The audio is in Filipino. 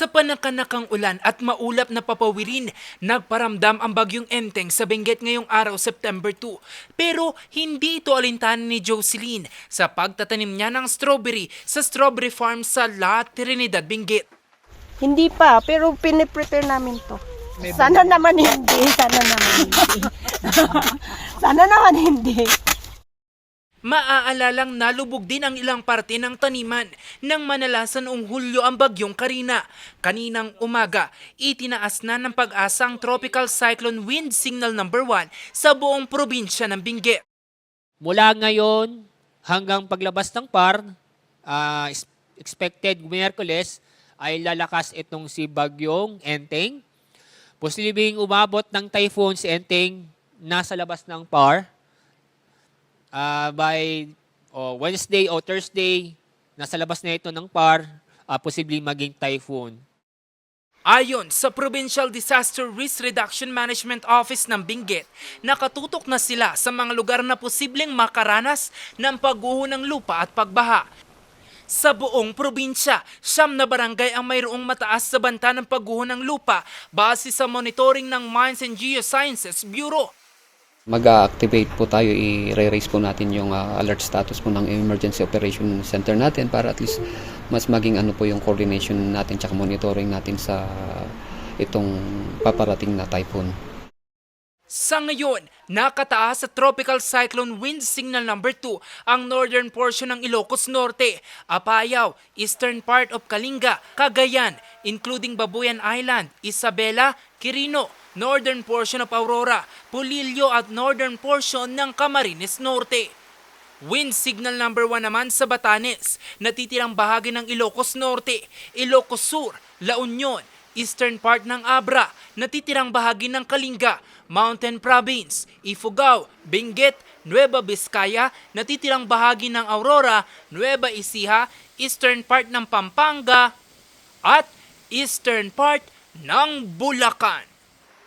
Sa panakanakang ulan at maulap na papawirin, nagparamdam ang bagyong Enteng sa Benguet ngayong araw September 2. Pero hindi ito alintanan ni Jocelyn sa pagtatanim niya ng strawberry sa strawberry farm sa La Trinidad, Benguet. Hindi pa, pero piniprepare namin to. Sana naman hindi, sana naman hindi. sana naman hindi. Maaalalang nalubog din ang ilang parte ng taniman nang manalasan noong Hulyo ang bagyong Karina. Kaninang umaga, itinaas na ng pag-asang Tropical Cyclone Wind Signal number 1 sa buong probinsya ng Benguet. Mula ngayon hanggang paglabas ng PAR, is- expected Miyerkules ay lalakas itong si Bagyong Enteng. Posibleng umabot ng typhoon si Enteng nasa labas ng PAR. Ah, by oh, Wednesday o Thursday, nasa labas na ito ng PAR, ah, posibleng maging typhoon. Ayon sa Provincial Disaster Risk Reduction Management Office ng Benguet, nakatutok na sila sa mga lugar na posibleng makaranas ng pagguho ng lupa at pagbaha. Sa buong probinsya, siyam na barangay ang mayroong mataas sa banta ng pagguho ng lupa base sa monitoring ng Mines and Geosciences Bureau. Mag-activate po tayo, i-raise po natin yung ah, alert status po ng Emergency Operation Center natin para at least mas maging ano po yung coordination natin tsaka monitoring natin sa itong paparating na typhoon. Sa ngayon, nakataas sa Tropical Cyclone Wind Signal number 2 ang northern portion ng Ilocos Norte, Apayao, eastern part of Kalinga, Cagayan, including Babuyan Island, Isabela, Quirino, northern portion of Aurora, Pulillo at northern portion ng Camarines Norte. Wind signal number 1 naman sa Batanes, natitirang bahagi ng Ilocos Norte, Ilocos Sur, La Union, eastern part ng Abra, natitirang bahagi ng Kalinga, Mountain Province, Ifugao, Benguet, Nueva Vizcaya, natitirang bahagi ng Aurora, Nueva Ecija, eastern part ng Pampanga, at eastern part ng Bulacan.